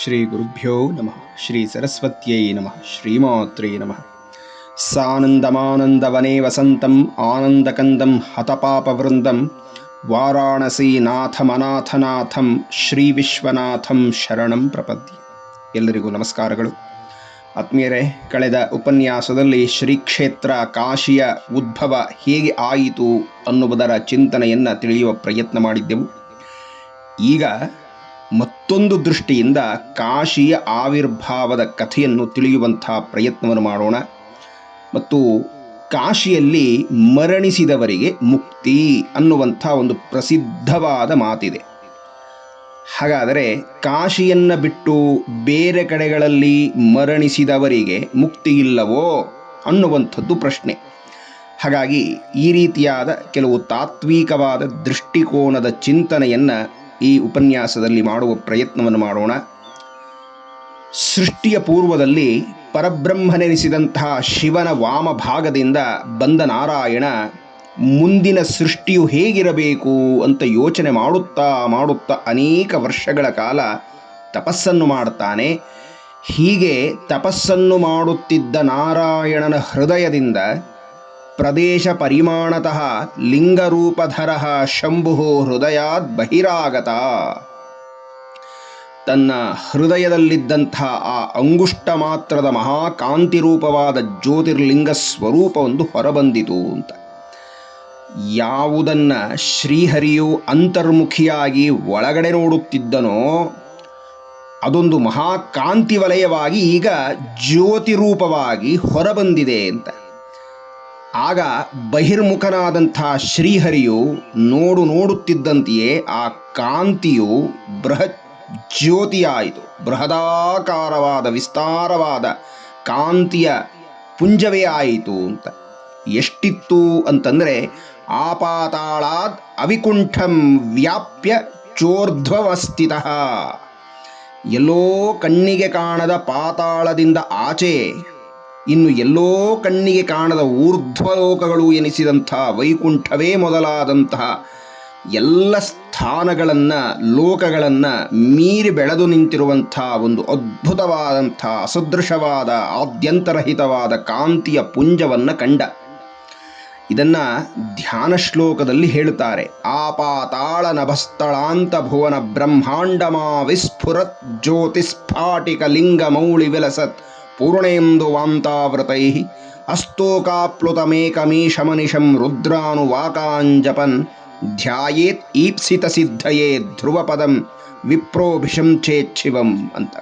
ಶ್ರೀ ಗುರುಭ್ಯೋ ನಮಃ ಶ್ರೀ ಸರಸ್ವತ್ಯೈ ನಮಃ ಶ್ರೀಮಾತ್ರೇ ನಮಃ ಸಾನಂದಮಾನಂದವನೇ ವಸಂತಂ ಆನಂದಕಂದಂ ಹತಪಾಪವೃಂದಂ ವಾರಾಣಸೀನಾಥಮನಾಥನಾಥಂ ಶ್ರೀ ವಿಶ್ವನಾಥಂ ಶರಣಂ ಪ್ರಪದ್ಯ ಎಲ್ಲರಿಗೂ ನಮಸ್ಕಾರಗಳು. ಆತ್ಮೀಯರೇ, ಕಳೆದ ಉಪನ್ಯಾಸದಲ್ಲಿ ಶ್ರೀ ಕ್ಷೇತ್ರ ಕಾಶಿಯ ಉದ್ಭವ ಹೇಗೆ ಆಯಿತು ಅನ್ನುವುದರ ಚಿಂತನೆಯನ್ನು ತಿಳಿಯುವ ಪ್ರಯತ್ನ ಮಾಡಿದ್ದೆವು. ಈಗ ಮತ್ತೊಂದು ದೃಷ್ಟಿಯಿಂದ ಕಾಶಿಯ ಆವಿರ್ಭಾವದ ಕಥೆಯನ್ನು ತಿಳಿಯುವಂಥ ಪ್ರಯತ್ನವನ್ನು ಮಾಡೋಣ. ಮತ್ತು ಕಾಶಿಯಲ್ಲಿ ಮರಣಿಸಿದವರಿಗೆ ಮುಕ್ತಿ ಅನ್ನುವಂಥ ಒಂದು ಪ್ರಸಿದ್ಧವಾದ ಮಾತಿದೆ. ಹಾಗಾದರೆ ಕಾಶಿಯನ್ನು ಬಿಟ್ಟು ಬೇರೆ ಕಡೆಗಳಲ್ಲಿ ಮರಣಿಸಿದವರಿಗೆ ಮುಕ್ತಿ ಇಲ್ಲವೋ ಅನ್ನುವಂಥದ್ದು ಪ್ರಶ್ನೆ. ಹಾಗಾಗಿ ಈ ರೀತಿಯಾದ ಕೆಲವು ತಾತ್ವಿಕವಾದ ದೃಷ್ಟಿಕೋನದ ಚಿಂತನೆಯನ್ನು ಈ ಉಪನ್ಯಾಸದಲ್ಲಿ ಮಾಡುವ ಪ್ರಯತ್ನವನ್ನು ಮಾಡೋಣ. ಸೃಷ್ಟಿಯ ಪೂರ್ವದಲ್ಲಿ ಪರಬ್ರಹ್ಮನೆನಿಸಿದಂತಹ ಶಿವನ ವಾಮ ಭಾಗದಿಂದ ಬಂದ ನಾರಾಯಣ ಮುಂದಿನ ಸೃಷ್ಟಿಯು ಹೇಗಿರಬೇಕು ಅಂತ ಯೋಚನೆ ಮಾಡುತ್ತಾ ಮಾಡುತ್ತಾ ಅನೇಕ ವರ್ಷಗಳ ಕಾಲ ತಪಸ್ಸನ್ನು ಮಾಡುತ್ತಾನೆ ಹೀಗೆ ತಪಸ್ಸನ್ನು ಮಾಡುತ್ತಿದ್ದ ನಾರಾಯಣನ ಹೃದಯದಿಂದ ಪ್ರದೇಶ ಪರಿಮಾಣತಃ ಲಿಂಗರೂಪಧರ ಶಂಭು ಹೃದಯಾತ್ ಬಹಿರಾಗತ. ತನ್ನ ಹೃದಯದಲ್ಲಿದ್ದಂಥ ಆ ಅಂಗುಷ್ಟ ಮಾತ್ರದ ಮಹಾಕಾಂತಿ ರೂಪವಾದ ಜ್ಯೋತಿರ್ಲಿಂಗ ಸ್ವರೂಪವೊಂದು ಹೊರಬಂದಿತು ಅಂತ. ಯಾವುದನ್ನ ಶ್ರೀಹರಿಯು ಅಂತರ್ಮುಖಿಯಾಗಿ ಒಳಗಡೆ ನೋಡುತ್ತಿದ್ದನೋ, ಅದೊಂದು ಮಹಾಕಾಂತಿ ವಲಯವಾಗಿ ಈಗ ಜ್ಯೋತಿರೂಪವಾಗಿ ಹೊರಬಂದಿದೆ ಅಂತ. ಆಗ ಬಹಿರ್ಮುಖನಾದಂಥ ಶ್ರೀಹರಿಯು ನೋಡು ನೋಡುತ್ತಿದ್ದಂತೆಯೇ ಆ ಕಾಂತಿಯು ಬೃಹತ್ ಜ್ಯೋತಿಯಾಯಿತು. ಬೃಹದಾಕಾರವಾದ, ವಿಸ್ತಾರವಾದ ಕಾಂತಿಯ ಪುಂಜವೇ ಆಯಿತು ಅಂತ. ಎಷ್ಟಿತ್ತು ಅಂತಂದರೆ ಆಪಾತಾಳಾದ್ ಅವಿಕುಂಠಂ ವ್ಯಾಪ್ಯ ಚೋರ್ಧ್ವವಸ್ಥಿತ. ಎಲ್ಲೋ ಕಣ್ಣಿಗೆ ಕಾಣದ ಪಾತಾಳದಿಂದ ಆಚೆ ಇನ್ನು ಎಲ್ಲೋ ಕಣ್ಣಿಗೆ ಕಾಣದ ಊರ್ಧ್ವಲೋಕಗಳು ಎನಿಸಿದಂಥ ವೈಕುಂಠವೇ ಮೊದಲಾದಂತಹ ಎಲ್ಲ ಸ್ಥಾನಗಳನ್ನು, ಲೋಕಗಳನ್ನು ಮೀರಿ ಬೆಳೆದು ನಿಂತಿರುವಂಥ ಒಂದು ಅದ್ಭುತವಾದಂಥ, ಅಸದೃಶವಾದ, ಆದ್ಯಂತರಹಿತವಾದ ಕಾಂತಿಯ ಪುಂಜವನ್ನು ಕಂಡ. ಇದನ್ನ ಧ್ಯಾನ ಶ್ಲೋಕದಲ್ಲಿ ಹೇಳುತ್ತಾರೆ. ಆಪಾತಾಳ ನಭಸ್ಥಳಾಂತ ಭುವನ ಬ್ರಹ್ಮಾಂಡಮಾ ವಿಸ್ಫುರತ್ ಜ್ಯೋತಿಸ್ಫಾಟಿಕ ಲಿಂಗ ಮೌಳಿ ವಿಲಸತ್ ಪೂರ್ಣೇಂದು ವಾಂತಾವೃತೈ. ಅಸ್ತೋಕಾಪ್ಲುತಮೇಕಮೀಶಮನಿಶಂ ರುದ್ರಾನುವಾಕಾಂಜಪನ್. ಧ್ಯಾಯೇತ್ ಈಪ್ಸಿತ ಸಿದ್ಧಯೇ ಧ್ರುವಪದಂ ವಿಪ್ರೋಭಿಷಂ ಚೇಚ್ಛಿವಂ ಅಂತ.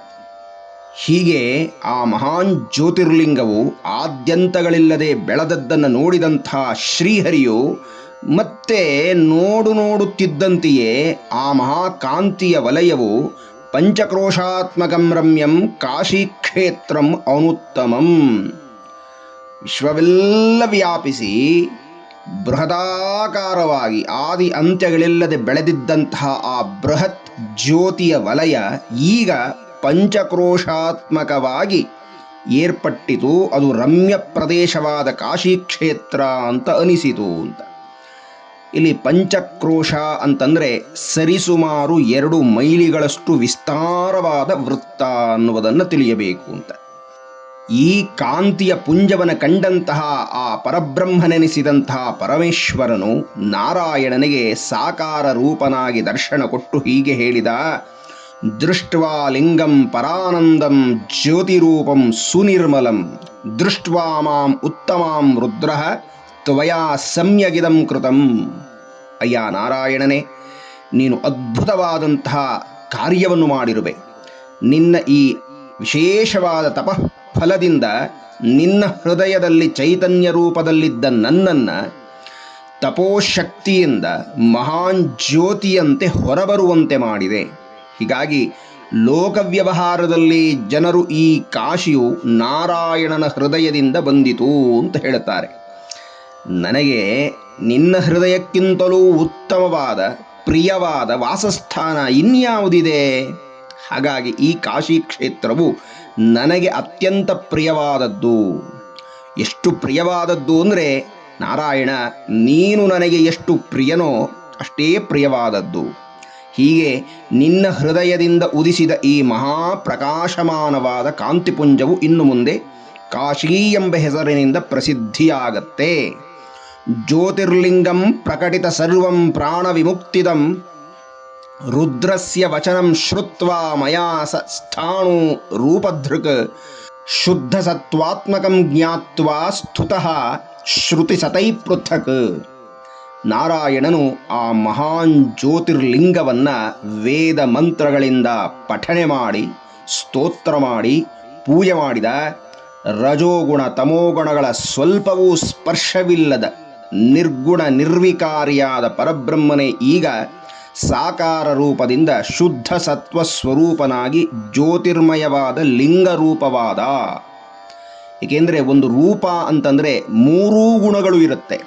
ಹೀಗೆ ಆ ಮಹಾನ್ ಜ್ಯೋತಿರ್ಲಿಂಗವು ಆದ್ಯಂತಗಳಿಲ್ಲದೆ ಬೆಳೆದದ್ದನ್ನು ನೋಡಿದಂಥ ಶ್ರೀಹರಿಯು ಮತ್ತೆ ನೋಡು ನೋಡುತ್ತಿದ್ದಂತೆಯೇ ಆ ಮಹಾಕಾಂತಿಯ ವಲಯವು ಪಂಚಕ್ರೋಶಾತ್ಮಕಂ ರಮ್ಯಂ ಕಾಶಿಕ್ಷೇತ್ರಂ ಅನುತ್ತಮಂ ವಿಶ್ವವೆಲ್ಲ ವ್ಯಾಪಿಸಿ ಬೃಹದಾಕಾರವಾಗಿ ಆದಿ ಅಂತ್ಯಗಳಿಲ್ಲದೆ ಬೆಳೆದಿದ್ದಂತಹ ಆ ಬೃಹತ್ ಜ್ಯೋತಿಯ ವಲಯ ಈಗ ಪಂಚಕ್ರೋಶಾತ್ಮಕವಾಗಿ ಏರ್ಪಟ್ಟಿತು. ಅದು ರಮ್ಯ ಪ್ರದೇಶವಾದ ಕಾಶಿ ಕ್ಷೇತ್ರ ಅಂತ ಅನಿಸಿತು ಅಂತ. ಇಲ್ಲಿ ಪಂಚಕ್ರೋಶ ಅಂತಂದರೆ ಸರಿಸುಮಾರು ಎರಡು ಮೈಲಿಗಳಷ್ಟು ವಿಸ್ತಾರವಾದ ವೃತ್ತ ಅನ್ನುವುದನ್ನು ತಿಳಿಯಬೇಕು ಅಂತ. ಈ ಕಾಂತಿಯ ಪುಂಜವನ ಕಂಡಂತಹ ಆ ಪರಬ್ರಹ್ಮನೆನಿಸಿದಂತಹ ಪರಮೇಶ್ವರನು ನಾರಾಯಣನಿಗೆ ಸಾಕಾರ ರೂಪನಾಗಿ ದರ್ಶನ ಕೊಟ್ಟು ಹೀಗೆ ಹೇಳಿದ, ದೃಷ್ಟ್ವಾ ಲಿಂಗಂ ಪರಾನಂದಂ ಜ್ಯೋತಿರೂಪಂ ಸುನಿರ್ಮಲಂ, ದೃಷ್ಟ್ವಾ ಮಾಂ ಉತ್ತಮಾಂ ರುದ್ರ ತ್ವಯಾ ಸಮ್ಯಗಿದಂ ಕೃತಂ. ಅಯ್ಯ ನಾರಾಯಣನೇ, ನೀನು ಅದ್ಭುತವಾದಂತಹ ಕಾರ್ಯವನ್ನು ಮಾಡಿರುವೆ. ನಿನ್ನ ಈ ವಿಶೇಷವಾದ ತಪಃಫಲದಿಂದ ನಿನ್ನ ಹೃದಯದಲ್ಲಿ ಚೈತನ್ಯ ರೂಪದಲ್ಲಿದ್ದ ನನ್ನನ್ನು ತಪೋಶಕ್ತಿಯಿಂದ ಮಹಾನ್ ಜ್ಯೋತಿಯಂತೆ ಹೊರಬರುವಂತೆ ಮಾಡಿದೆ. ಹೀಗಾಗಿ ಲೋಕವ್ಯವಹಾರದಲ್ಲಿ ಜನರು ಈ ಕಾಶಿಯು ನಾರಾಯಣನ ಹೃದಯದಿಂದ ಬಂದಿತು ಅಂತ ಹೇಳುತ್ತಾರೆ. ನನಗೆ ನಿನ್ನ ಹೃದಯಕ್ಕಿಂತಲೂ ಉತ್ತಮವಾದ, ಪ್ರಿಯವಾದ ವಾಸಸ್ಥಾನ ಇನ್ಯಾವುದಿದೆ? ಹಾಗಾಗಿ ಈ ಕಾಶಿ ಕ್ಷೇತ್ರವು ನನಗೆ ಅತ್ಯಂತ ಪ್ರಿಯವಾದದ್ದು. ಎಷ್ಟು ಪ್ರಿಯವಾದದ್ದು ಅಂದರೆ, ನಾರಾಯಣ, ನೀನು ನನಗೆ ಎಷ್ಟು ಪ್ರಿಯನೋ ಅಷ್ಟೇ ಪ್ರಿಯವಾದದ್ದು. ಹೀಗೆ ನಿನ್ನ ಹೃದಯದಿಂದ ಉದಿಸಿದ ಈ ಮಹಾ ಪ್ರಕಾಶಮಾನವಾದ ಕಾಂತಿಪುಂಜವು ಇನ್ನು ಮುಂದೆ ಕಾಶಿ ಎಂಬ ಹೆಸರಿನಿಂದ ಪ್ರಸಿದ್ಧಿಯಾಗತ್ತೆ. ಜ್ಯೋತಿರ್ಲಿಂಗಂ ಪ್ರಕಟಿತ ಸರ್ವಂ ಪ್ರಾಣ ವಿಮುಕ್ತಿದಂ ರುದ್ರಸ್ಯ ವಚನಂ ಶ್ರುತ್ವಾ ಮಯಾ ಸ್ಥಾಣು ರೂಪಧೃಕ್. ಶುದ್ಧ ಸತ್ವಾತ್ಮಕಂ ಜ್ಞಾತ್ವಾ ಸ್ತುತಃ ಶ್ರುತಿ ಸತೈ ಪೃಥಕ್. ನಾರಾಯಣನು ಆ ಮಹಾನ್ ಜ್ಯೋತಿರ್ಲಿಂಗವನ್ನ ವೇದ ಮಂತ್ರಗಳಿಂದ ಪಠಣೆ ಮಾಡಿ, ಸ್ತೋತ್ರ ಮಾಡಿ, ಪೂಜೆ ಮಾಡಿದ ರಜೋಗುಣ ತಮೋಗುಣಗಳ ಸ್ವಲ್ಪವೂ ಸ್ಪರ್ಶವಿಲ್ಲದ ನಿರ್ಗುಣ ನಿರ್ವಿಕಾರಿಯಾದ ಪರಬ್ರಹ್ಮನೇ ಈಗ ಸಾಕಾರ ರೂಪದಿಂದ ಶುದ್ಧ ಸತ್ವ ಸ್ವರೂಪನಾಗಿ ಜ್ಯೋತಿರ್ಮಯವಾದ ಲಿಂಗ ರೂಪವಾದ. ಏಕೆಂದರೆ ಒಂದು ರೂಪ ಅಂತಂದರೆ ಮೂರೂ ಗುಣಗಳು ಇರುತ್ತೆ.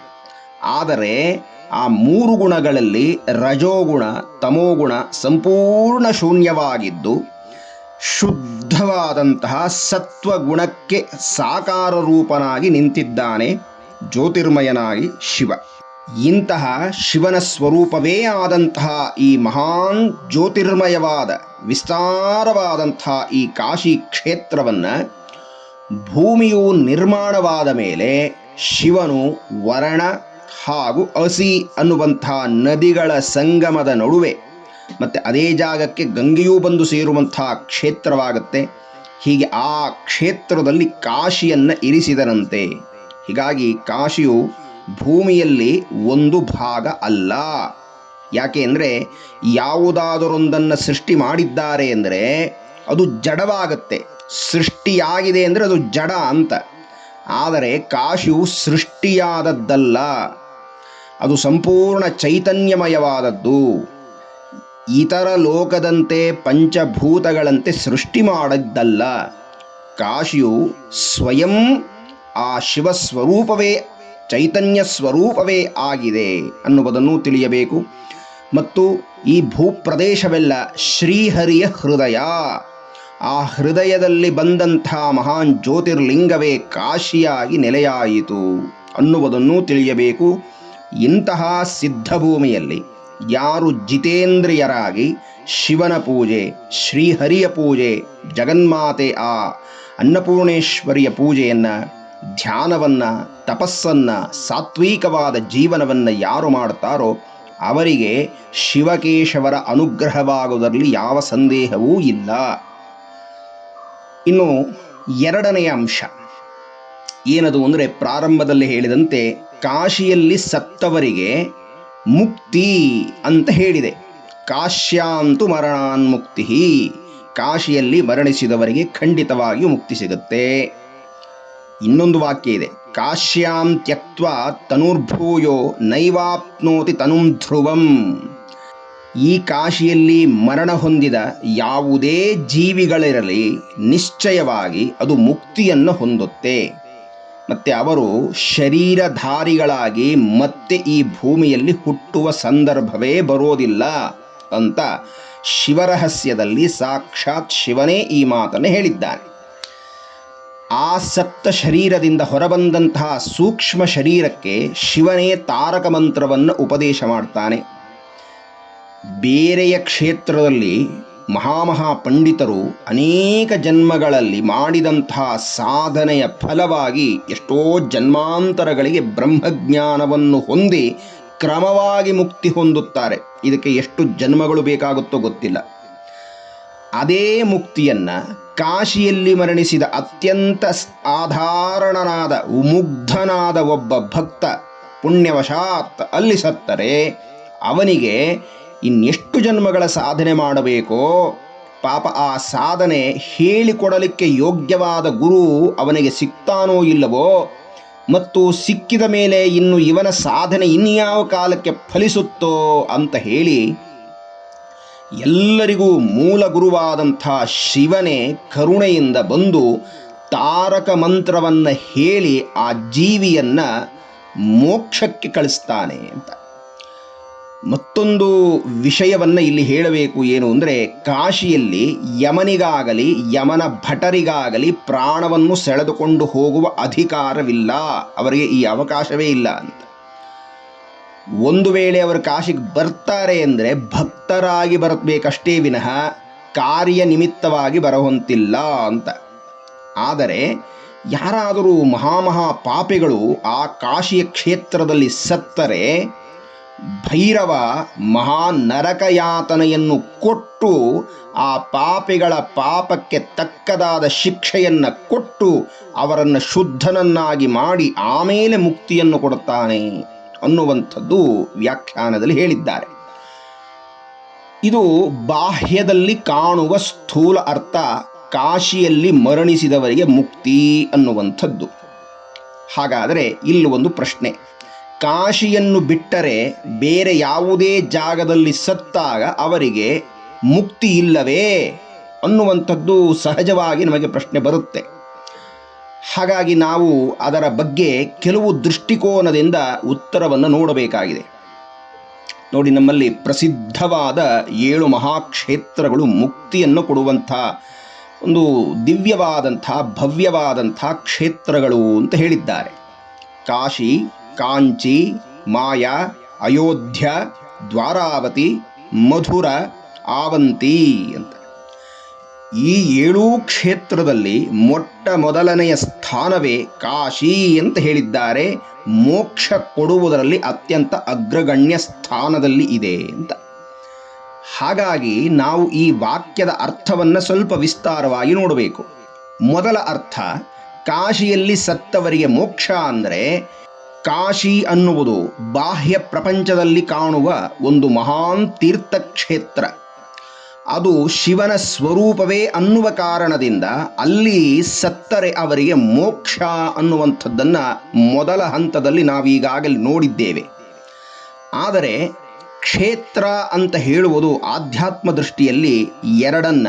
ಆದರೆ ಆ ಮೂರು ಗುಣಗಳಲ್ಲಿ ರಜೋಗುಣ, ತಮೋಗುಣ ಸಂಪೂರ್ಣ ಶೂನ್ಯವಾಗಿದ್ದು ಶುದ್ಧವಾದಂತಹ ಸತ್ವಗುಣಕ್ಕೆ ಸಾಕಾರ ರೂಪನಾಗಿ ನಿಂತಿದ್ದಾನೆ. ಜ್ಯೋತಿರ್ಮಯನಾಗಿ ಶಿವ. ಇಂತಹ ಶಿವನ ಸ್ವರೂಪವೇ ಆದಂತಹ ಈ ಮಹಾನ್ ಜ್ಯೋತಿರ್ಮಯವಾದ, ವಿಸ್ತಾರವಾದಂತಹ ಈ ಕಾಶಿ ಕ್ಷೇತ್ರವನ್ನು ಭೂಮಿಯು ನಿರ್ಮಾಣವಾದ ಮೇಲೆ ಶಿವನು ವರಣ ಹಾಗೂ ಅಸಿ ಅನ್ನುವಂತಹ ನದಿಗಳ ಸಂಗಮದ ನಡುವೆ ಮತ್ತು ಅದೇ ಜಾಗಕ್ಕೆ ಗಂಗೆಯೂ ಬಂದು ಸೇರುವಂತಹ ಕ್ಷೇತ್ರವಾಗುತ್ತೆ. ಹೀಗೆ ಆ ಕ್ಷೇತ್ರದಲ್ಲಿ ಕಾಶಿಯನ್ನು ಇರಿಸಿದರಂತೆ ಹೀಗಾಗಿ ಕಾಶಿಯು ಭೂಮಿಯಲ್ಲಿ ಒಂದು ಭಾಗ ಅಲ್ಲ. ಯಾಕೆ ಅಂದರೆ ಯಾವುದಾದರೊಂದನ್ನು ಸೃಷ್ಟಿ ಮಾಡಿದ್ದಾರೆ ಅಂದರೆ ಅದು ಜಡವಾಗುತ್ತೆ. ಸೃಷ್ಟಿಯಾಗಿದೆ ಅಂದರೆ ಅದು ಜಡ ಅಂತ. ಆದರೆ ಕಾಶಿಯು ಸೃಷ್ಟಿಯಾದದ್ದಲ್ಲ. ಅದು ಸಂಪೂರ್ಣ ಚೈತನ್ಯಮಯವಾದದ್ದು. ಇತರ ಲೋಕದಂತೆ ಪಂಚಭೂತಗಳಂತೆ ಸೃಷ್ಟಿ ಮಾಡಿದ್ದಲ್ಲ. ಕಾಶಿಯು ಸ್ವಯಂ ಆ ಶಿವ ಸ್ವರೂಪವೇ ಚೈತನ್ಯ ಸ್ವರೂಪವೇ ಆಗಿದೆ ಅನ್ನುವುದನ್ನು ತಿಳಿಯಬೇಕು. ಮತ್ತು ಈ ಭೂಪ್ರದೇಶವೆಲ್ಲ ಶ್ರೀಹರಿಯ ಹೃದಯ. ಆ ಹೃದಯದಲ್ಲಿ ಬಂದಂಥ ಮಹಾನ್ ಜ್ಯೋತಿರ್ಲಿಂಗವೇ ಕಾಶಿಯಾಗಿ ನೆಲೆಯಾಯಿತು ಅನ್ನುವುದನ್ನು ತಿಳಿಯಬೇಕು. ಇಂತಹ ಸಿದ್ಧಭೂಮಿಯಲ್ಲಿ ಯಾರು ಜಿತೇಂದ್ರಿಯರಾಗಿ ಶಿವನ ಪೂಜೆ, ಶ್ರೀಹರಿಯ ಪೂಜೆ, ಜಗನ್ಮಾತೆ ಆ ಅನ್ನಪೂರ್ಣೇಶ್ವರಿಯ ಪೂಜೆಯನ್ನು ಧ್ಯಾನವನ್ನು, ತಪಸ್ಸನ್ನು, ಸಾತ್ವಿಕವಾದ ಜೀವನವನ್ನು ಯಾರು ಮಾಡ್ತಾರೋ ಅವರಿಗೆ ಶಿವಕೇಶವರ ಅನುಗ್ರಹವಾಗುವುದರಲ್ಲಿ ಯಾವ ಸಂದೇಹವೂ ಇಲ್ಲ. ಇನ್ನು ಎರಡನೆಯ ಅಂಶ. ಏನದು ಅಂದರೆ ಪ್ರಾರಂಭದಲ್ಲಿ ಹೇಳಿದಂತೆ ಕಾಶಿಯಲ್ಲಿ ಸತ್ತವರಿಗೆ ಮುಕ್ತಿ ಅಂತ ಹೇಳಿದೆ. ಕಾಶ್ಯಾಂತು ಮರಣಾನ್ಮುಕ್ತಿ ಕಾಶಿಯಲ್ಲಿ ಮರಣಿಸಿದವರಿಗೆ ಖಂಡಿತವಾಗಿಯೂ ಮುಕ್ತಿ ಸಿಗುತ್ತೆ. ಇನ್ನೊಂದು ವಾಕ್ಯ ಇದೆ. ಕಾಶ್ಯಾಂ ತ್ಯಕ್ವ ತನುರ್ಭೂಯೋ ನೈವಾಪ್ನೋತಿ ತನುಂ ಧ್ರುವಂ. ಈ ಕಾಶಿಯಲ್ಲಿ ಮರಣ ಹೊಂದಿದ ಯಾವುದೇ ಜೀವಿಗಳಿರಲಿ ನಿಶ್ಚಯವಾಗಿ ಅದು ಮುಕ್ತಿಯನ್ನು ಹೊಂದುತ್ತೆ. ಮತ್ತೆ ಅವರು ಶರೀರಧಾರಿಗಳಾಗಿ ಮತ್ತೆ ಈ ಭೂಮಿಯಲ್ಲಿ ಹುಟ್ಟುವ ಸಂದರ್ಭವೇ ಬರೋದಿಲ್ಲ ಅಂತ ಶಿವರಹಸ್ಯದಲ್ಲಿ ಸಾಕ್ಷಾತ್ ಶಿವನೇ ಈ ಮಾತನ್ನು ಹೇಳಿದ್ದಾನೆ. ಆ ಸತ್ತ ಶರೀರದಿಂದ ಹೊರಬಂದಂತಹ ಸೂಕ್ಷ್ಮ ಶರೀರಕ್ಕೆ ಶಿವನೇ ತಾರಕ ಮಂತ್ರವನ್ನು ಉಪದೇಶ ಮಾಡ್ತಾನೆ. ಬೇರೆಯ ಕ್ಷೇತ್ರದಲ್ಲಿ ಮಹಾಮಹಾ ಪಂಡಿತರು ಅನೇಕ ಜನ್ಮಗಳಲ್ಲಿ ಮಾಡಿದಂತಹ ಸಾಧನೆಯ ಫಲವಾಗಿ ಎಷ್ಟೋ ಜನ್ಮಾಂತರಗಳಿಗೆ ಬ್ರಹ್ಮಜ್ಞಾನವನ್ನು ಹೊಂದಿ ಕ್ರಮವಾಗಿ ಮುಕ್ತಿ ಹೊಂದುತ್ತಾರೆ. ಇದಕ್ಕೆ ಎಷ್ಟು ಜನ್ಮಗಳು ಬೇಕಾಗುತ್ತೋ ಗೊತ್ತಿಲ್ಲ. ಅದೇ ಮುಕ್ತಿಯನ್ನ ಕಾಶಿಯಲ್ಲಿ ಮರಣಿಸಿದ ಅತ್ಯಂತ ಸಾಧಾರಣನಾದ ಮುಗ್ಧನಾದ ಒಬ್ಬ ಭಕ್ತ ಪುಣ್ಯವಶಾತ್ ಅಲ್ಲಿ ಸತ್ತರೆ, ಅವನಿಗೆ ಇನ್ನೆಷ್ಟು ಜನ್ಮಗಳ ಸಾಧನೆ ಮಾಡಬೇಕೋ? ಪಾಪ ಆ ಸಾಧನೆ ಹೇಳಿಕೊಡಲಿಕ್ಕೆ ಯೋಗ್ಯವಾದ ಗುರು ಅವನಿಗೆ ಸಿಗ್ತಾನೋ ಇಲ್ಲವೋ? ಮತ್ತು ಸಿಕ್ಕಿದ ಮೇಲೆ ಇನ್ನು ಇವನ ಸಾಧನೆ ಇನ್ಯಾವ ಕಾಲಕ್ಕೆ ಫಲಿಸುತ್ತೋ ಅಂತ ಹೇಳಿ ಎಲ್ಲರಿಗೂ ಮೂಲ ಗುರುವಾದಂಥ ಶಿವನೇ ಕರುಣೆಯಿಂದ ಬಂದು ತಾರಕ ಮಂತ್ರವನ್ನು ಹೇಳಿ ಆ ಜೀವಿಯನ್ನು ಮೋಕ್ಷಕ್ಕೆ ಕಳಿಸ್ತಾನೆ ಅಂತ. ಮತ್ತೊಂದು ವಿಷಯವನ್ನು ಇಲ್ಲಿ ಹೇಳಬೇಕು ಏನು ಅಂದರೆ ಕಾಶಿಯಲ್ಲಿ ಯಮನಿಗಾಗಲಿ, ಯಮನ ಭಟರಿಗಾಗಲಿ ಪ್ರಾಣವನ್ನು ಸೆಳೆದುಕೊಂಡು ಹೋಗುವ ಅಧಿಕಾರವಿಲ್ಲ. ಅವರಿಗೆ ಈ ಅವಕಾಶವೇ ಇಲ್ಲ ಅಂತ. ಒಂದು ವೇಳೆ ಅವರು ಕಾಶಿಗೆ ಬರ್ತಾರೆ ಅಂದರೆ ಭಕ್ತರಾಗಿ ಬರಬೇಕಷ್ಟೇ ವಿನಃ ಕಾರ್ಯನಿಮಿತ್ತವಾಗಿ ಬರಹೊಂತಿಲ್ಲ ಅಂತ. ಆದರೆ ಯಾರಾದರೂ ಮಹಾಮಹಾ ಪಾಪಿಗಳು ಆ ಕಾಶಿಯ ಕ್ಷೇತ್ರದಲ್ಲಿ ಸತ್ತರೆ, ಭೈರವ ಮಹಾ ನರಕಯಾತನೆಯನ್ನು ಕೊಟ್ಟು ಆ ಪಾಪಿಗಳ ಪಾಪಕ್ಕೆ ತಕ್ಕದಾದ ಶಿಕ್ಷೆಯನ್ನು ಕೊಟ್ಟು ಅವರನ್ನು ಶುದ್ಧನನ್ನಾಗಿ ಮಾಡಿ ಆಮೇಲೆ ಮುಕ್ತಿಯನ್ನು ಕೊಡುತ್ತಾನೆ. ಅನ್ನುವಂಥದ್ದು ವ್ಯಾಖ್ಯಾನದಲ್ಲಿ ಹೇಳಿದ್ದಾರೆ. ಇದು ಬಾಹ್ಯದಲ್ಲಿ ಕಾಣುವ ಸ್ಥೂಲ ಅರ್ಥ, ಕಾಶಿಯಲ್ಲಿ ಮರಣಿಸಿದವರಿಗೆ ಮುಕ್ತಿ ಅನ್ನುವಂಥದ್ದು. ಹಾಗಾದರೆ ಇಲ್ಲಿ ಒಂದು ಪ್ರಶ್ನೆ. ಕಾಶಿಯನ್ನು ಬಿಟ್ಟರೆ ಬೇರೆ ಯಾವುದೇ ಜಾಗದಲ್ಲಿ ಸತ್ತಾಗ ಅವರಿಗೆ ಮುಕ್ತಿ ಇಲ್ಲವೇ ಅನ್ನುವಂಥದ್ದು ಸಹಜವಾಗಿ ನಮಗೆ ಪ್ರಶ್ನೆ ಬರುತ್ತೆ. ಹಾಗಾಗಿ ನಾವು ಅದರ ಬಗ್ಗೆ ಕೆಲವು ದೃಷ್ಟಿಕೋನದಿಂದ ಉತ್ತರವನ್ನು ನೋಡಬೇಕಾಗಿದೆ. ನೋಡಿ, ನಮ್ಮಲ್ಲಿ ಪ್ರಸಿದ್ಧವಾದ ಏಳು ಮಹಾಕ್ಷೇತ್ರಗಳು ಮುಕ್ತಿಯನ್ನು ಕೊಡುವಂಥ ಒಂದು ದಿವ್ಯವಾದಂಥ, ಭವ್ಯವಾದಂಥ ಕ್ಷೇತ್ರಗಳು ಅಂತ ಹೇಳಿದ್ದಾರೆ. ಕಾಶಿ, ಕಾಂಚಿ, ಮಾಯಾ, ಅಯೋಧ್ಯ, ದ್ವಾರಾವತಿ, ಮಧುರ, ಆವಂತಿ ಅಂತ. ಈ ಏಳೂ ಕ್ಷೇತ್ರದಲ್ಲಿ ಮೊಟ್ಟ ಮೊದಲನೆಯ ಸ್ಥಾನವೇ ಕಾಶಿ ಅಂತ ಹೇಳಿದ್ದಾರೆ. ಮೋಕ್ಷ ಕೊಡುವುದರಲ್ಲಿ ಅತ್ಯಂತ ಅಗ್ರಗಣ್ಯ ಸ್ಥಾನದಲ್ಲಿ ಇದೆ ಅಂತ. ಹಾಗಾಗಿ ನಾವು ಈ ವಾಕ್ಯದ ಅರ್ಥವನ್ನು ಸ್ವಲ್ಪ ವಿಸ್ತಾರವಾಗಿ ನೋಡಬೇಕು. ಮೊದಲ ಅರ್ಥ, ಕಾಶಿಯಲ್ಲಿ ಸತ್ತವರಿಗೆ ಮೋಕ್ಷ ಅಂದರೆ ಕಾಶಿ ಅನ್ನುವುದು ಬಾಹ್ಯ ಪ್ರಪಂಚದಲ್ಲಿ ಕಾಣುವ ಒಂದು ಮಹಾನ್ ತೀರ್ಥಕ್ಷೇತ್ರ. ಅದು ಶಿವನ ಸ್ವರೂಪವೇ ಅನ್ನುವ ಕಾರಣದಿಂದ ಅಲ್ಲಿ ಸತ್ತರೆ ಅವರಿಗೆ ಮೋಕ್ಷ ಅನ್ನುವಂಥದ್ದನ್ನು ಮೊದಲ ಹಂತದಲ್ಲಿ ನಾವೀಗಾಗಲೇ ನೋಡಿದ್ದೇವೆ. ಆದರೆ ಕ್ಷೇತ್ರ ಅಂತ ಹೇಳುವುದು ಆಧ್ಯಾತ್ಮ ದೃಷ್ಟಿಯಲ್ಲಿ ಎರಡನ್ನ.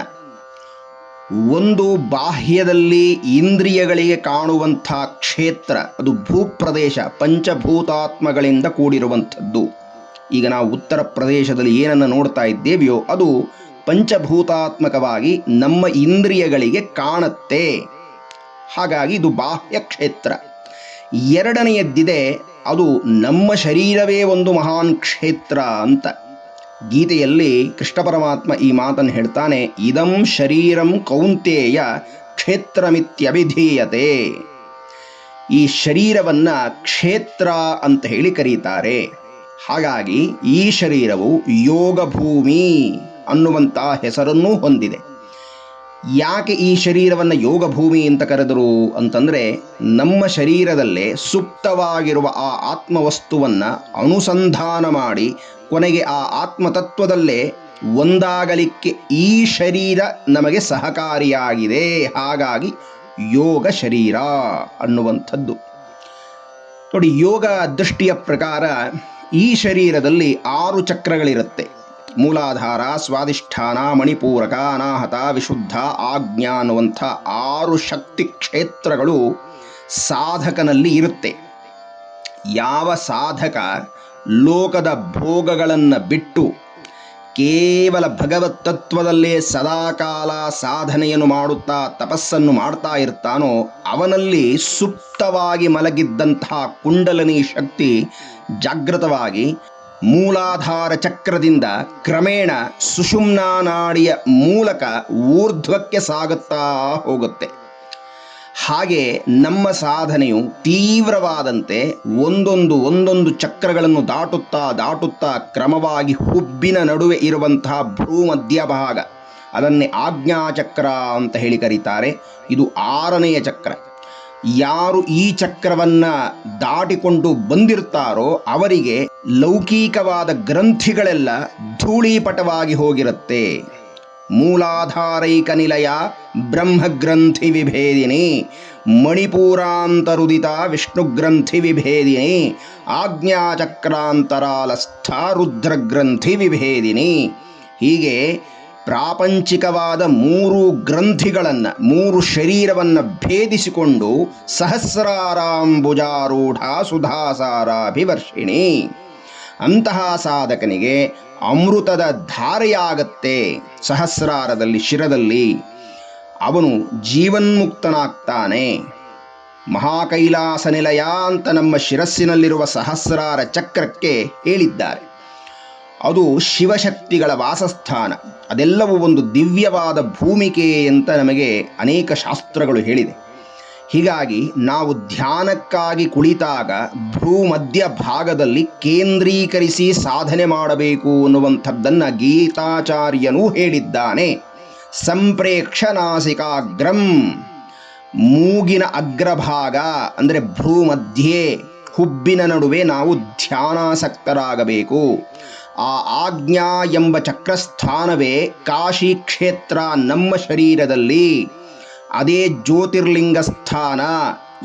ಒಂದು ಬಾಹ್ಯದಲ್ಲಿ ಇಂದ್ರಿಯಗಳಿಗೆ ಕಾಣುವಂಥ ಕ್ಷೇತ್ರ, ಅದು ಭೂಪ್ರದೇಶ, ಪಂಚಭೂತಾತ್ಮಗಳಿಂದ ಕೂಡಿರುವಂಥದ್ದು. ಈಗ ನಾವು ಉತ್ತರ ಪ್ರದೇಶದಲ್ಲಿ ಏನನ್ನು ನೋಡ್ತಾ ಇದ್ದೇವೆಯೋ ಅದು ಪಂಚಭೂತಾತ್ಮಕವಾಗಿ ನಮ್ಮ ಇಂದ್ರಿಯಗಳಿಗೆ ಕಾಣುತ್ತೆ. ಹಾಗಾಗಿ ಇದು ಬಾಹ್ಯ ಕ್ಷೇತ್ರ. ಎರಡನೆಯದ್ದಿದೆ, ಅದು ನಮ್ಮ ಶರೀರವೇ ಒಂದು ಮಹಾನ್ ಕ್ಷೇತ್ರ ಅಂತ. ಗೀತೆಯಲ್ಲಿ ಕೃಷ್ಣ ಪರಮಾತ್ಮ ಈ ಮಾತನ್ನು ಹೇಳ್ತಾನೆ, ಇದಂ ಶರೀರಂ ಕೌಂತೇಯ ಕ್ಷೇತ್ರಮಿತ್ಯಭಿಧೀಯತೆ. ಈ ಶರೀರವನ್ನ ಕ್ಷೇತ್ರ ಅಂತ ಹೇಳಿ ಕರೀತಾರೆ. ಹಾಗಾಗಿ ಈ ಶರೀರವು ಯೋಗ ಭೂಮಿ ಅನ್ನುವಂಥ ಹೆಸರನ್ನೂ ಹೊಂದಿದೆ. ಯಾಕೆ ಈ ಶರೀರವನ್ನು ಯೋಗ ಭೂಮಿ ಅಂತ ಕರೆದರು ಅಂತಂದರೆ ನಮ್ಮ ಶರೀರದಲ್ಲೇ ಸುಪ್ತವಾಗಿರುವ ಆ ಆತ್ಮವಸ್ತುವನ್ನು ಅನುಸಂಧಾನ ಮಾಡಿ ಕೊನೆಗೆ ಆ ಆತ್ಮತತ್ವದಲ್ಲೇ ಒಂದಾಗಲಿಕ್ಕೆ ಈ ಶರೀರ ನಮಗೆ ಸಹಕಾರಿಯಾಗಿದೆ. ಹಾಗಾಗಿ ಯೋಗ ಶರೀರ ಅನ್ನುವಂಥದ್ದು. ನೋಡಿ ಯೋಗ ದೃಷ್ಟಿಯ ಪ್ರಕಾರ ಈ ಶರೀರದಲ್ಲಿ ಆರು ಚಕ್ರಗಳಿರುತ್ತೆ. ಮೂಲಾಧಾರ, ಸ್ವಾಧಿಷ್ಠಾನ, ಮಣಿಪೂರಕ, ಅನಾಹತ, ವಿಶುದ್ಧ ಆಜ್ಞಾ ಅನ್ನುವಂಥ ಆರು ಶಕ್ತಿ ಕ್ಷೇತ್ರಗಳು ಸಾಧಕನಲ್ಲಿ ಇರುತ್ತೆ. ಯಾವ ಸಾಧಕ ಲೋಕದ ಭೋಗಗಳನ್ನು ಬಿಟ್ಟು ಕೇವಲ ಭಗವತ್ ತತ್ವದಲ್ಲೇ ಸದಾಕಾಲ ಸಾಧನೆಯನ್ನು ಮಾಡುತ್ತಾ ತಪಸ್ಸನ್ನು ಮಾಡ್ತಾ ಇರ್ತಾನೋ ಅವನಲ್ಲಿ ಸುಪ್ತವಾಗಿ ಮಲಗಿದ್ದಂತಹ ಕುಂಡಲನಿ ಶಕ್ತಿ ಜಾಗೃತವಾಗಿ ಮೂಲಾಧಾರ ಚಕ್ರದಿಂದ ಕ್ರಮೇಣ ಸುಷುಮ್ನಾ ನಾಡಿಯ ಮೂಲಕ ಊರ್ಧ್ವಕ್ಕೆ ಸಾಗುತ್ತಾ ಹೋಗುತ್ತೆ. ಹಾಗೆ ನಮ್ಮ ಸಾಧನೆಯು ತೀವ್ರವಾದಂತೆ ಒಂದೊಂದು ಒಂದೊಂದು ಚಕ್ರಗಳನ್ನು ದಾಟುತ್ತಾ ದಾಟುತ್ತಾ ಕ್ರಮವಾಗಿ ಹುಬ್ಬಿನ ನಡುವೆ ಇರುವಂತಹ ಭ್ರೂ ಮಧ್ಯಭಾಗ, ಅದನ್ನೇ ಆಜ್ಞಾಚಕ್ರ ಅಂತ ಹೇಳಿ ಕರೀತಾರೆ. ಇದು ಆರನೆಯ ಚಕ್ರ. ಯಾರು ಈ ಚಕ್ರವನ್ನ ದಾಟಿಕೊಂಡು ಬಂದಿರ್ತಾರೋ ಅವರಿಗೆ ಲೌಕಿಕವಾದ ಗ್ರಂಥಿಗಳೆಲ್ಲ ಧೂಳೀಪಟವಾಗಿ ಹೋಗಿರುತ್ತೆ. ಮೂಲಾಧಾರೈಕ ನಿಲಯ ಬ್ರಹ್ಮಗ್ರಂಥಿ ವಿಭೇದಿನಿ, ಮಣಿಪೂರಾಂತರುದಿತ ವಿಷ್ಣುಗ್ರಂಥಿ ವಿಭೇದಿನಿ ಆಜ್ಞಾಚಕ್ರಾಂತರಾಲಸ್ಥ ರುದ್ರಗ್ರಂಥಿ ವಿಭೇದಿನಿ. ಹೀಗೆ ಪ್ರಾಪಂಚಿಕವಾದ ಮೂರು ಗ್ರಂಥಿಗಳನ್ನು, ಮೂರು ಶರೀರವನ್ನು ಭೇದಿಸಿಕೊಂಡು ಸಹಸ್ರಾರಾಂಬುಜಾರೂಢ ಸುಧಾಸಾರಾಭಿವರ್ಷಿಣಿ. ಅಂತಹ ಸಾಧಕನಿಗೆ ಅಮೃತದ ಧಾರೆಯಾಗತ್ತೆ ಸಹಸ್ರಾರದಲ್ಲಿ ಶಿರದಲ್ಲಿ. ಅವನು ಜೀವನ್ಮುಕ್ತನಾಗ್ತಾನೆ. ಮಹಾಕೈಲಾಸ ನಿಲಯ ಅಂತ ನಮ್ಮ ಶಿರಸ್ಸಿನಲ್ಲಿರುವ ಸಹಸ್ರಾರ ಚಕ್ರಕ್ಕೆ ಹೇಳಿದ್ದಾರೆ. ಅದು ಶಿವಶಕ್ತಿಗಳ ವಾಸಸ್ಥಾನ. ಅದೆಲ್ಲವೂ ಒಂದು ದಿವ್ಯವಾದ ಭೂಮಿಕೆ ಅಂತ ನಮಗೆ ಅನೇಕ ಶಾಸ್ತ್ರಗಳು ಹೇಳಿದೆ. ಹೀಗಾಗಿ ನಾವು ಧ್ಯಾನಕ್ಕಾಗಿ ಕುಳಿತಾಗ ಭ್ರೂ ಮಧ್ಯ ಭಾಗದಲ್ಲಿ ಕೇಂದ್ರೀಕರಿಸಿ ಸಾಧನೆ ಮಾಡಬೇಕು ಅನ್ನುವಂಥದ್ದನ್ನು ಗೀತಾಚಾರ್ಯನೂ ಹೇಳಿದ್ದಾನೆ. ಸಂಪ್ರೇಕ್ಷನಾಸಿಕಾಗ್ರಂ ಮೂಗಿನ ಅಗ್ರಭಾಗ ಅಂದರೆ ಭ್ರೂ ಮಧ್ಯೆ ಹುಬ್ಬಿನ ನಡುವೆ ನಾವು ಧ್ಯಾನಾಸಕ್ತರಾಗಬೇಕು. ಆ ಆಜ್ಞಾ ಎಂಬ ಚಕ್ರಸ್ಥಾನವೇ ಕಾಶಿ ಕ್ಷೇತ್ರ ನಮ್ಮ ಶರೀರದಲ್ಲಿ. ಅದೇ ಜ್ಯೋತಿರ್ಲಿಂಗ ಸ್ಥಾನ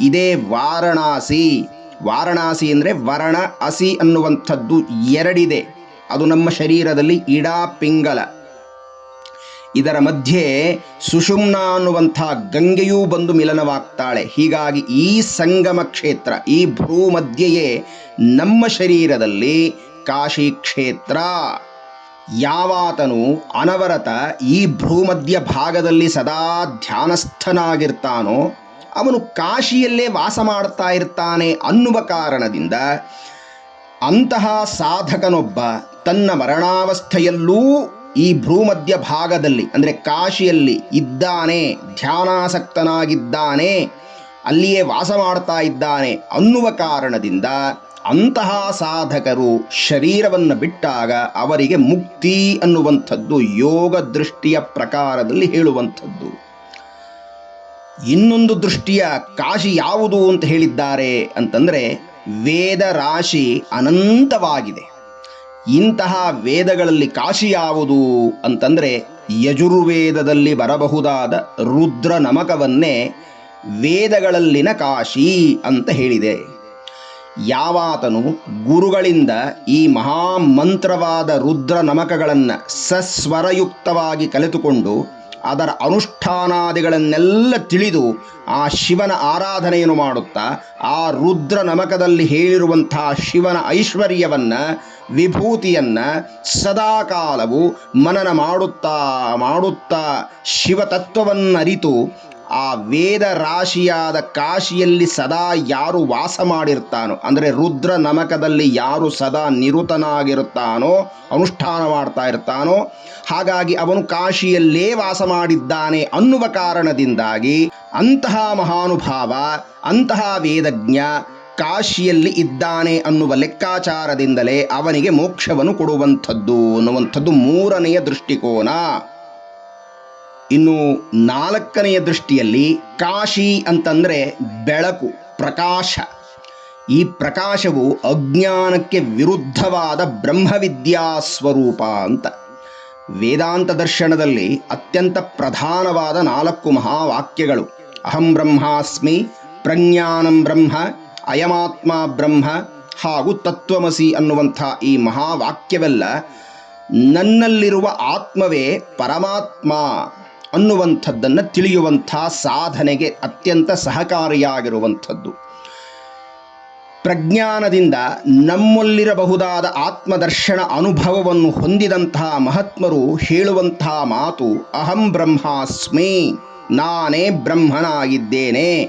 ಇದೇ ವಾರಣಾಸಿ. ವಾರಣಾಸಿ ಅಂದರೆ ವರಣ ಅಸಿ ಅನ್ನುವಂಥದ್ದು ಎರಡಿದೆ. ಅದು ನಮ್ಮ ಶರೀರದಲ್ಲಿ ಇಡಾ ಪಿಂಗಲ. ಇದರ ಮಧ್ಯೆ ಸುಷುಮ್ನ ಅನ್ನುವಂಥ ಗಂಗೆಯೂ ಬಂದು ಮಿಲನವಾಗ್ತಾಳೆ. ಹೀಗಾಗಿ ಈ ಸಂಗಮ ಕ್ಷೇತ್ರ ಈ ಭ್ರೂ ಮಧ್ಯೆಯೇ ನಮ್ಮ ಶರೀರದಲ್ಲಿ ಕಾಶಿ ಕ್ಷೇತ್ರ ಯಾವಾತನು ಅನವರತ ಈ ಭೂಮಧ್ಯ ಭಾಗದಲ್ಲಿ ಸದಾ ಧ್ಯಾನಸ್ಥನಾಗಿರ್ತಾನೋ, ಅವನು ಕಾಶಿಯಲ್ಲೇ ವಾಸ ಮಾಡ್ತಾ ಇರ್ತಾನೆ ಅನ್ನುವ ಕಾರಣದಿಂದ ಅಂತಹ ಸಾಧಕನೊಬ್ಬ ತನ್ನ ಮರಣಾವಸ್ಥೆಯಲ್ಲೂ ಈ ಭೂಮಧ್ಯ ಭಾಗದಲ್ಲಿ, ಅಂದರೆ ಕಾಶಿಯಲ್ಲಿ ಇದ್ದಾನೆ, ಧ್ಯಾನಾಸಕ್ತನಾಗಿದ್ದಾನೆ, ಅಲ್ಲಿಯೇ ವಾಸ ಮಾಡ್ತಾ ಇದ್ದಾನೆ ಅನ್ನುವ ಕಾರಣದಿಂದ ಅಂತಹ ಸಾಧಕರು ಶರೀರವನ್ನು ಬಿಟ್ಟಾಗ ಅವರಿಗೆ ಮುಕ್ತಿ ಅನ್ನುವಂಥದ್ದು ಯೋಗ ದೃಷ್ಟಿಯ ಪ್ರಕಾರದಲ್ಲಿ ಹೇಳುವಂಥದ್ದು. ಇನ್ನೊಂದು ದೃಷ್ಟಿಯ ಕಾಶಿ ಯಾವುದು ಅಂತ ಹೇಳಿದ್ದಾರೆ ಅಂತಂದರೆ ವೇದ ರಾಶಿ ಅನಂತವಾಗಿದೆ. ಇಂತಹ ವೇದಗಳಲ್ಲಿ ಕಾಶಿ ಯಾವುದು ಅಂತಂದರೆ ಯಜುರ್ವೇದದಲ್ಲಿ ಬರಬಹುದಾದ ರುದ್ರ ನಮಕವನ್ನೇ ವೇದಗಳಲ್ಲಿನ ಕಾಶಿ ಅಂತ ಹೇಳಿದೆ. ಯಾವಾತನು ಗುರುಗಳಿಂದ ಈ ಮಹಾಮಂತ್ರವಾದ ರುದ್ರ ನಮಕಗಳನ್ನು ಸಸ್ವರಯುಕ್ತವಾಗಿ ಕಲಿತುಕೊಂಡು ಅದರ ಅನುಷ್ಠಾನಾದಿಗಳನ್ನೆಲ್ಲ ತಿಳಿದು ಆ ಶಿವನ ಆರಾಧನೆಯನ್ನು ಮಾಡುತ್ತಾ ಆ ರುದ್ರ ನಮಕದಲ್ಲಿ ಹೇಳಿರುವಂತಹ ಶಿವನ ಐಶ್ವರ್ಯವನ್ನು, ವಿಭೂತಿಯನ್ನು ಸದಾಕಾಲವು ಮನನ ಮಾಡುತ್ತಾ ಮಾಡುತ್ತಾ ಶಿವತತ್ವವನ್ನರಿತು ಆ ವೇದ ರಾಶಿಯಾದ ಕಾಶಿಯಲ್ಲಿ ಸದಾ ಯಾರು ವಾಸ ಮಾಡಿರ್ತಾನೋ, ಅಂದರೆ ರುದ್ರ ನಮಕದಲ್ಲಿ ಯಾರು ಸದಾ ನಿರುತನಾಗಿರುತ್ತಾನೋ, ಅನುಷ್ಠಾನ ಮಾಡ್ತಾ ಇರ್ತಾನೋ, ಹಾಗಾಗಿ ಅವನು ಕಾಶಿಯಲ್ಲೇ ವಾಸ ಮಾಡಿದ್ದಾನೆ ಅನ್ನುವ ಕಾರಣದಿಂದಾಗಿ ಅಂತಹ ಮಹಾನುಭಾವ, ಅಂತಹ ವೇದಜ್ಞ ಕಾಶಿಯಲ್ಲಿ ಇದ್ದಾನೆ ಅನ್ನುವ ಲೆಕ್ಕಾಚಾರದಿಂದಲೇ ಅವನಿಗೆ ಮೋಕ್ಷವನ್ನು ಕೊಡುವಂಥದ್ದು ಅನ್ನುವಂಥದ್ದು ಮೂರನೆಯ ದೃಷ್ಟಿಕೋನ. ಇನ್ನು ನಾಲ್ಕನೆಯ ದೃಷ್ಟಿಯಲ್ಲಿ ಕಾಶಿ ಅಂತಂದರೆ ಬೆಳಕು, ಪ್ರಕಾಶ. ಈ ಪ್ರಕಾಶವು ಅಜ್ಞಾನಕ್ಕೆ ವಿರುದ್ಧವಾದ ಬ್ರಹ್ಮವಿದ್ಯಾ ಸ್ವರೂಪ ಅಂತ. ವೇದಾಂತ ದರ್ಶನದಲ್ಲಿ ಅತ್ಯಂತ ಪ್ರಧಾನವಾದ ನಾಲ್ಕು ಮಹಾವಾಕ್ಯಗಳು. ಅಹಂ ಬ್ರಹ್ಮಾಸ್ಮಿ, ಪ್ರಜ್ಞಾನಂ ಬ್ರಹ್ಮ, ಅಯಮಾತ್ಮ ಬ್ರಹ್ಮ ಹಾಗೂ ತತ್ವಮಸಿ ಅನ್ನುವಂಥ ಈ ಮಹಾವಾಕ್ಯವೆಲ್ಲ ನನ್ನಲ್ಲಿರುವ ಆತ್ಮವೇ ಪರಮಾತ್ಮ. ಅನ್ನುವಂಥದ್ದನ್ನು ತಿಳಿಯುವಂಥ ಸಾಧನೆಗೆ ಅತ್ಯಂತ ಸಹಕಾರಿಯಾಗಿರುವಂಥದ್ದು. ಪ್ರಜ್ಞಾನದಿಂದ ನಮ್ಮಲ್ಲಿರಬಹುದಾದ ಆತ್ಮದರ್ಶನ ಅನುಭವವನ್ನು ಹೊಂದಿದಂತಹ ಮಹಾತ್ಮರು ಹೇಳುವಂತಹ ಮಾತು, ಅಹಂ ಬ್ರಹ್ಮಾಸ್ಮಿ, ನಾನೇ ಬ್ರಹ್ಮನಾಗಿದ್ದೇನೆ.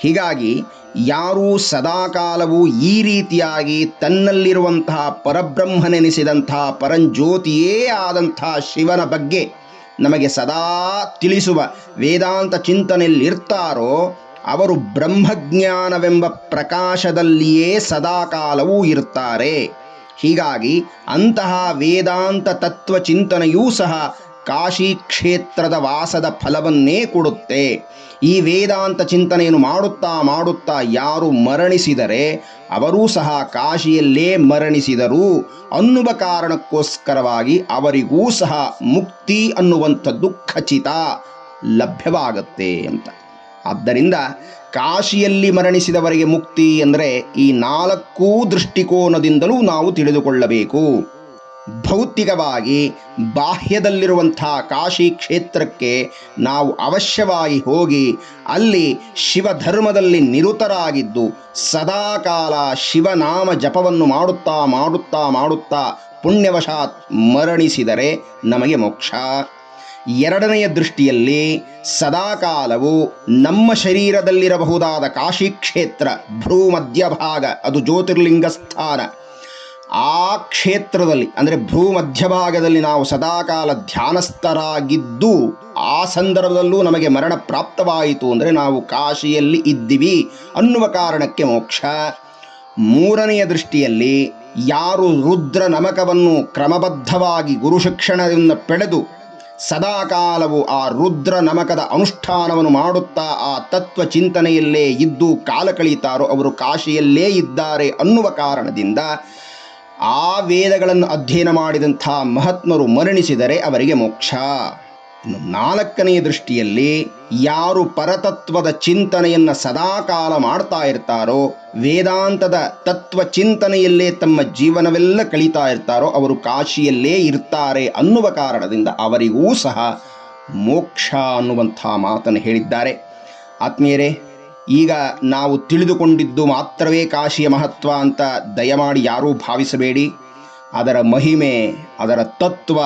ಹೀಗಾಗಿ ಯಾರೂ ಸದಾಕಾಲವೂ ಈ ರೀತಿಯಾಗಿ ತನ್ನಲ್ಲಿರುವಂತಹ ಪರಬ್ರಹ್ಮನೆನಿಸಿದಂತಹ ಪರಂಜ್ಯೋತಿಯೇ ಆದಂತಹ ಶಿವನ ಬಗ್ಗೆ ನಮಗೆ ಸದಾ ತಿಳಿಸುವ ವೇದಾಂತ ಚಿಂತನೆಯಲ್ಲಿರ್ತಾರೋ, ಅವರು ಬ್ರಹ್ಮಜ್ಞಾನವೆಂಬ ಪ್ರಕಾಶದಲ್ಲಿಯೇ ಸದಾಕಾಲವೂ ಇರ್ತಾರೆ. ಹೀಗಾಗಿ ಅಂತಹ ವೇದಾಂತ ತತ್ವ ಚಿಂತನೆಯೂ ಸಹ ಕಾಶಿ ಕ್ಷೇತ್ರದ ವಾಸದ ಫಲವನ್ನೇ ಕೊಡುತ್ತೆ. ಈ ವೇದಾಂತ ಚಿಂತನೆಯನ್ನು ಮಾಡುತ್ತಾ ಮಾಡುತ್ತಾ ಯಾರು ಮರಣಿಸಿದರೆ, ಅವರೂ ಸಹ ಕಾಶಿಯಲ್ಲೇ ಮರಣಿಸಿದರು. ಅನ್ನುವ ಕಾರಣಕ್ಕೋಸ್ಕರವಾಗಿ ಅವರಿಗೂ ಸಹ ಮುಕ್ತಿ ಅನ್ನುವಂಥದ್ದು ಖಚಿತ, ಲಭ್ಯವಾಗತ್ತೆ ಅಂತ. ಆದ್ದರಿಂದ ಕಾಶಿಯಲ್ಲಿ ಮರಣಿಸಿದವರಿಗೆ ಮುಕ್ತಿ ಅಂದರೆ ಈ ನಾಲ್ಕೂ ದೃಷ್ಟಿಕೋನದಿಂದಲೂ ನಾವು ತಿಳಿದುಕೊಳ್ಳಬೇಕು. ಭೌತಿಕವಾಗಿ ಬಾಹ್ಯದಲ್ಲಿರುವಂಥ ಕಾಶಿ ಕ್ಷೇತ್ರಕ್ಕೆ ನಾವು ಅವಶ್ಯವಾಗಿ ಹೋಗಿ ಅಲ್ಲಿ ಶಿವಧರ್ಮದಲ್ಲಿ ನಿರುತರಾಗಿದ್ದು ಸದಾಕಾಲ ಶಿವನಾಮ ಜಪವನ್ನು ಮಾಡುತ್ತಾ ಮಾಡುತ್ತಾ ಮಾಡುತ್ತಾ ಪುಣ್ಯವಶಾತ್ ಮರಣಿಸಿದರೆ ನಮಗೆ ಮೋಕ್ಷ. ಎರಡನೆಯ ದೃಷ್ಟಿಯಲ್ಲಿ ಸದಾಕಾಲವು ನಮ್ಮ ಶರೀರದಲ್ಲಿರಬಹುದಾದ ಕಾಶಿ ಕ್ಷೇತ್ರ ಭ್ರೂ ಮಧ್ಯಭಾಗ ಅದು ಜ್ಯೋತಿರ್ಲಿಂಗ ಸ್ಥಾನ ಆ ಕ್ಷೇತ್ರದಲ್ಲಿ, ಅಂದರೆ ಭೂ ಮಧ್ಯಭಾಗದಲ್ಲಿ ನಾವು ಸದಾಕಾಲ ಧ್ಯಾನಸ್ಥರಾಗಿದ್ದು, ಆ ಸಂದರ್ಭದಲ್ಲೂ ನಮಗೆ ಮರಣ ಪ್ರಾಪ್ತವಾಯಿತು ಅಂದರೆ ನಾವು ಕಾಶಿಯಲ್ಲಿ ಇದ್ದೀವಿ ಅನ್ನುವ ಕಾರಣಕ್ಕೆ ಮೋಕ್ಷ. ಮೂರನೆಯ ದೃಷ್ಟಿಯಲ್ಲಿ ಯಾರು ರುದ್ರ ನಮಕವನ್ನು ಕ್ರಮಬದ್ಧವಾಗಿ ಗುರು ಶಿಕ್ಷಣದಿಂದ ಪಡೆದು ಸದಾಕಾಲವು ಆ ರುದ್ರ ನಮಕದ ಅನುಷ್ಠಾನವನ್ನು ಮಾಡುತ್ತಾ ಆ ತತ್ವ ಚಿಂತನೆಯಲ್ಲೇ ಇದ್ದು ಕಾಲ ಕಳೀತಾರೋ ಅವರು ಕಾಶಿಯಲ್ಲೇ ಇದ್ದಾರೆ ಅನ್ನುವ ಕಾರಣದಿಂದ ಆ ವೇದಗಳನ್ನು ಅಧ್ಯಯನ ಮಾಡಿದಂಥ ಮಹಾತ್ಮರು ಮರಣಿಸಿದರೆ ಅವರಿಗೆ ಮೋಕ್ಷ. ಇನ್ನು ನಾಲ್ಕನೆಯ ದೃಷ್ಟಿಯಲ್ಲಿ ಯಾರು ಪರತತ್ವದ ಚಿಂತನೆಯನ್ನು ಸದಾಕಾಲ ಮಾಡ್ತಾ ಇರ್ತಾರೋ, ವೇದಾಂತದ ತತ್ವ ಚಿಂತನೆಯಲ್ಲೇ ತಮ್ಮ ಜೀವನವೆಲ್ಲ ಕಳೀತಾ ಇರ್ತಾರೋ, ಅವರು ಕಾಶಿಯಲ್ಲೇ ಇರ್ತಾರೆ ಅನ್ನುವ ಕಾರಣದಿಂದ ಅವರಿಗೂ ಸಹ ಮೋಕ್ಷ ಅನ್ನುವಂಥ ಮಾತನ್ನು ಹೇಳಿದ್ದಾರೆ. ಆತ್ಮೀಯರೇ ಈಗ ನಾವು ತಿಳಿದುಕೊಂಡಿದ್ದು ಮಾತ್ರವೇ ಕಾಶಿಯ ಮಹತ್ವ ಅಂತ ದಯಮಾಡಿ ಯಾರೂ ಭಾವಿಸಬೇಡಿ. ಅದರ ಮಹಿಮೆ, ಅದರ ತತ್ವ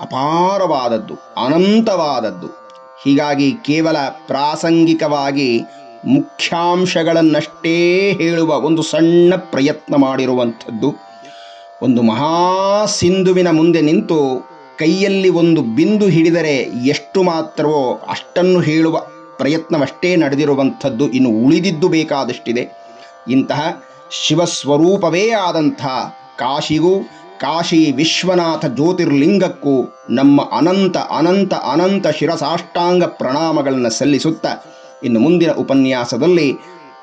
ಅಪಾರವಾದದ್ದು, ಅನಂತವಾದದ್ದು. ಹೀಗಾಗಿ ಕೇವಲ ಪ್ರಾಸಂಗಿಕವಾಗಿ ಮುಖ್ಯಾಂಶಗಳನ್ನಷ್ಟೇ ಹೇಳುವ ಒಂದು ಸಣ್ಣ ಪ್ರಯತ್ನ ಮಾಡಿರುವಂಥದ್ದು. ಒಂದು ಮಹಾ ಸಿಂಧುವಿನ ಮುಂದೆ ನಿಂತು ಕೈಯಲ್ಲಿ ಒಂದು ಬಿಂದು ಹಿಡಿದರೆ ಎಷ್ಟು ಮಾತ್ರವೋ ಅಷ್ಟನ್ನು ಹೇಳುವ ಪ್ರಯತ್ನವಷ್ಟೇ ನಡೆದಿರುವಂಥದ್ದು ಇನ್ನು ಉಳಿದಿದ್ದು ಬೇಕಾದಷ್ಟಿದೆ. ಇಂತಹ ಶಿವಸ್ವರೂಪವೇ ಆದಂಥ ಕಾಶಿಗೂ, ಕಾಶಿ ವಿಶ್ವನಾಥ ಜ್ಯೋತಿರ್ಲಿಂಗಕ್ಕೂ ನಮ್ಮ ಅನಂತ ಅನಂತ ಅನಂತ ಶಿರಸಾಷ್ಟಾಂಗ ಪ್ರಣಾಮಗಳನ್ನು ಸಲ್ಲಿಸುತ್ತಾ ಇನ್ನು ಮುಂದಿನ ಉಪನ್ಯಾಸದಲ್ಲಿ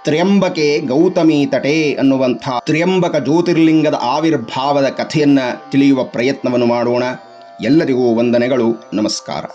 ತ್ರ್ಯಂಬಕೆ ಗೌತಮಿ ತಟೆ ಅನ್ನುವಂಥ ತ್ರ್ಯಂಬಕ ಜ್ಯೋತಿರ್ಲಿಂಗದ ಆವಿರ್ಭಾವದ ಕಥೆಯನ್ನು ತಿಳಿಯುವ ಪ್ರಯತ್ನವನ್ನು ಮಾಡೋಣ. ಎಲ್ಲರಿಗೂ ವಂದನೆಗಳು. ನಮಸ್ಕಾರ.